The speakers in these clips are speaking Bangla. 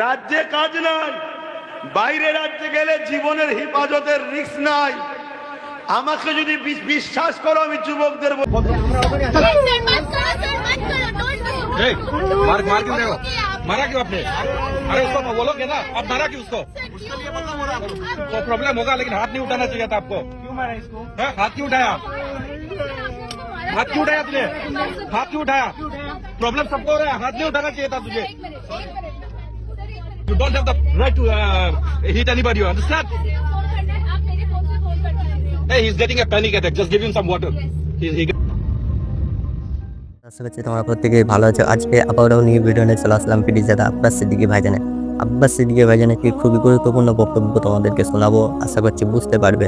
রাজ্যে কাজ নাই বাইরে রাজ্যে গেলে জীবনের হেফাজতের রিস্ক নাই আমাকে যদি বিশ- বিশ্বাস করো আমি যুবকদের বলবো सर मत करो सर मत करो डोंट डू ए, मार मार क्यों रहे हो मारा क्यों आपने अरे उसको बोलोगे ना आप मारा क्यों उसको तो प्रॉब्लम होगा लेकिन हाथ नहीं उठाना चाहिए था आपको क्यों मारा इसको हाथ क्यों उठाया हाथ क्यों उठाया तुझे हाथ क्यों उठाया प्रॉब्लम सबको हो रहा है हाथ नहीं उठाना चाहिए था तुझे You don't have the right to uh, hit anybody, you understand? Hey, he's getting a panic attack. Just give him some water. He, he... আশা করছি তোমরা প্রত্যেকেই ভালো আছো আজকে আবারও নিউ ভিডিও নিয়ে চলে আসলাম পিডি দাদা আব্বাস সিদ্দিকি ভাইজানে আব্বাস সিদ্দিকি ভাইজানে কি খুবই গুরুত্বপূর্ণ বক্তব্য তোমাদেরকে শোনাবো আশা করছি বুঝতে পারবে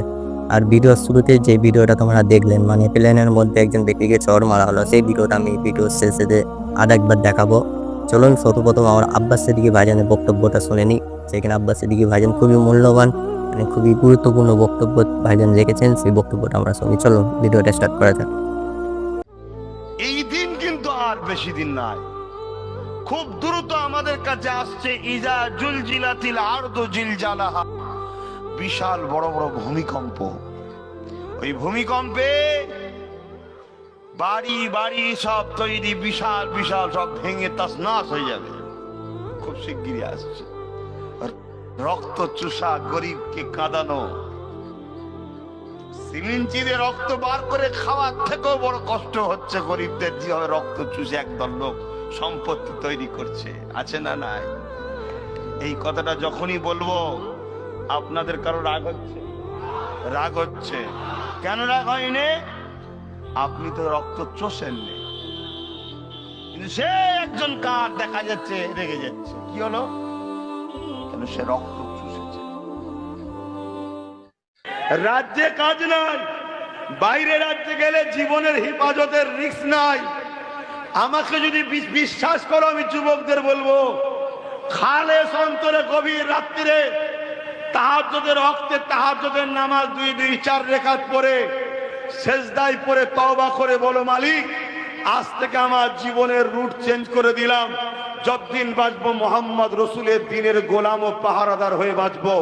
আর ভিডিওর শুরুতে যে ভিডিওটা তোমরা দেখলেন মানে প্লেনের মধ্যে একজন ব্যক্তিকে চর মারা হলো সেই ভিডিওটা আমি ভিডিওর শেষে আর একবার দেখাবো চলুন সর্বপ্রথম আমার আব্বাস সিদ্দিকি ভাইজানের বক্তব্যটা শুনে নিই। সেখানে আব্বাস সিদ্দিকি ভাইজান খুবই মূল্যবান মানে খুবই গুরুত্বপূর্ণ বক্তব্য ভাইজান রেখেছেন, সেই বক্তব্যটা আমরা শুনি। চলুন, ভিডিওটা স্টার্ট করা যাক। এই দিন কিন্তু আর বেশি দিন নাই। খুব দ্রুত আমাদের কাছে আসছে ইজা জুলজিলাতিল আরদু জিলজালাহা বিশাল বড় বড় ভূমিকম্প। ওই ভূমিকম্পে বাড়ি বাড়ি সব তৈরি, বিশাল বিশাল, সব ভেঙে তছনাছ হয়ে যাবে। খুব শিগগিরই আসছে। রক্ত চুষা গরিবকে কাঁদানো। সিলিঞ্চিরে রক্ত বার করে খাওয়ার থেকেও বড় কষ্ট হচ্ছে গরিবদের। যেভাবে রক্ত চুষে একদল লোক সম্পত্তি তৈরি করছে। আছে না নাই? এই কথাটা যখনই বলব, আপনাদের কারও রাগ হচ্ছে? রাগ হচ্ছে। কেন রাগ হয়নি? আপনি তো রক্ত চষেননি কিন্তু সে একজন কার দেখা যাচ্ছে, রেগে যাচ্ছে। কি হলো? কেন সে রক্ত চুষেছে রাজ্যে কাজ নাই, বাইরে রাজ্যে গেলে জীবনের হেফাজতের রিস্ক নাই। আমাকে যদি বিশ- বিশ্বাস করো, আমি যুবকদের বলব খালে অন্তরে গভীর রাত্রিরে তাহাজ্জুদের রক্তে তাহাজ্জুদের নামাজ দুই দুই, চার রেখাত পরে শেষদাই পরে তওবা করে বলো, মালিক, আজ থেকে আমার জীবনের রুট চেঞ্জ করে দিলাম। যতদিন বাঁচবো, মোহাম্মদ রসুলের দিনের গোলাম ও পাহারাদার হয়ে বাঁচবো।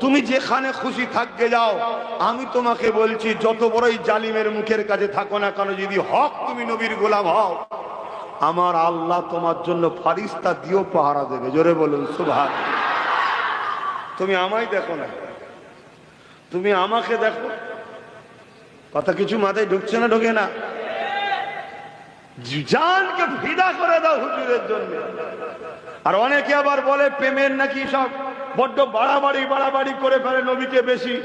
তুমি যেখানে খুশি থাকতে যাও, আমি তোমাকে বলছি, যত বড়ই জালিমের মুখের কাছে থাকো না কেন, যদি হক তুমি নবীর গোলাম হও, আমার আল্লাহ তোমার জন্য ফারিস্তা দিও পাহারা দেবে। জোরে বলুন সুভাষ তুমি আমায় দেখো না। তুমি আমাকে দেখো। কথা কিছু মাথায় ঢুকছে না, ঢোকে না। জানকে ফিদা করে দাও হুজুরের জন্য। আর অনেকে আবার বলে, প্রেমের নাকি সব বড্ড বাড়াবাড়ি বাড়াবাড়ি করে ফেলে নবীকে বেশি।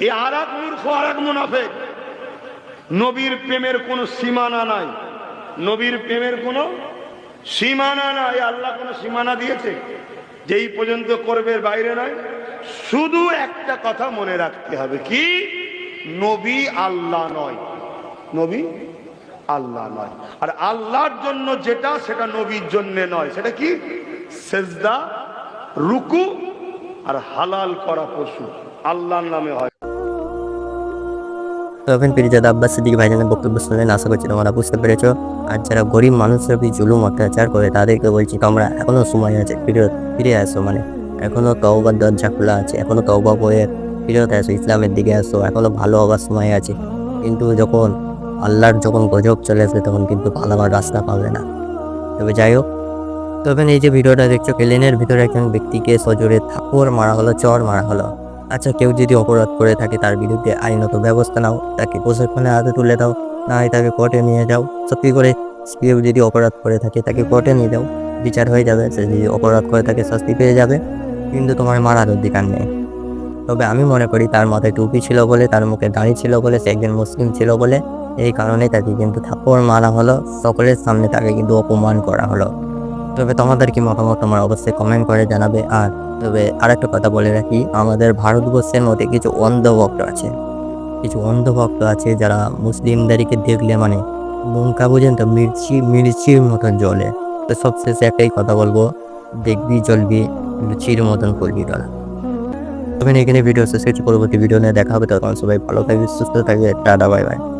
এ আর এক মূর্খ আর এক মুনাফেক। নবীর প্রেমের কোনো সীমানা নাই। নবীর প্রেমের কোনো সীমানা নাই। আল্লাহ কোনো সীমানা দিয়েছে? যেই পর্যন্ত করবে, বাইরে নয় শুধু একটা কথা মনে রাখতে হবে। কি? নবী আল্লাহ নয়। নবী আল্লাহ নয়। আর আল্লাহর জন্য যেটা, সেটা নবীর জন্য নয়। সেটা কি? সেজদা, রুকু আর হালাল করা পশু। আল্লাহর নামে হয়। তখন পিরিজাদা আব্বাস সিদ্দিক ভাইজানের বক্তব্য শুনলেন। আশা করছি তোমরা বুঝতে পেরেছ। আর যারা গরিব মানুষের প্রতি জুলুম অত্যাচার করে, তাদেরকে বলছি, তোমরা এখনও সময় আছে, ফিরে ফিরে আসো। মানে এখনও তওবার দরজা খোলা আছে, এখনও তওবা করে ফিরত আসো, ইসলামের দিকে আসো। এখনও ভালো হবার সময় আছে। কিন্তু যখন আল্লাহর যখন গজব চলে আসবে তখন কিন্তু হওয়ার রাস্তা পাবে না। তবে যাই হোক, তবে এই যে ভিডিওটা দেখছ প্লেনের ভিতরে একজন ব্যক্তিকে সজোরে থাপ্পড় মারা হলো, চর মারা হলো। আচ্ছা কেউ যদি অপরাধ করে থাকে, তার বিরুদ্ধে আইনত ব্যবস্থা নাও। তাকে প্রশিক্ষণের হাতে তুলে দাও, না হয় তাকে কোর্টে নিয়ে যাও। সত্যি করে, কেউ যদি অপরাধ করে থাকে, তাকে কোর্টে নিয়ে যাও। বিচার হয়ে যাবে, সে যদি অপরাধ করে থাকে, শাস্তি পেয়ে যাবে। কিন্তু তোমার মারার অধিকার নেই। তবে আমি মনে করি তার মাথায় টুপি ছিল বলে, তার মুখে দাড়ি ছিল বলে, সে একজন মুসলিম ছিল বলে, এই কারণে তাকে কিন্তু থাপ্পড় মারা হলো। সকলের সামনে তাকে কিন্তু অপমান করা হলো। তবে তোমাদের কি মতামত তোমার অবশ্যই কমেন্ট করে জানাবে। আর তবে আরেকটা কথা বলে রাখি, আমাদের ভারতবর্ষের মধ্যে কিছু অন্ধভক্ত আছে। কিছু অন্ধভক্ত আছে যারা মুসলিমদেরকে দেখলে মানে লঙ্কা পর্যন্ত মির্চি, মির্চির মতন জ্বলে। তো সবশেষে একটাই কথা বলব, দেখবি জ্বলবি লুচির মতন করবি তোরা তবে এখানে ভিডিও শেষ করছি। পরবর্তী ভিডিও নিয়ে দেখা হবে। তখন সবাই ভালো থাকবে, সুস্থ থাকবে। Tata, bye bye.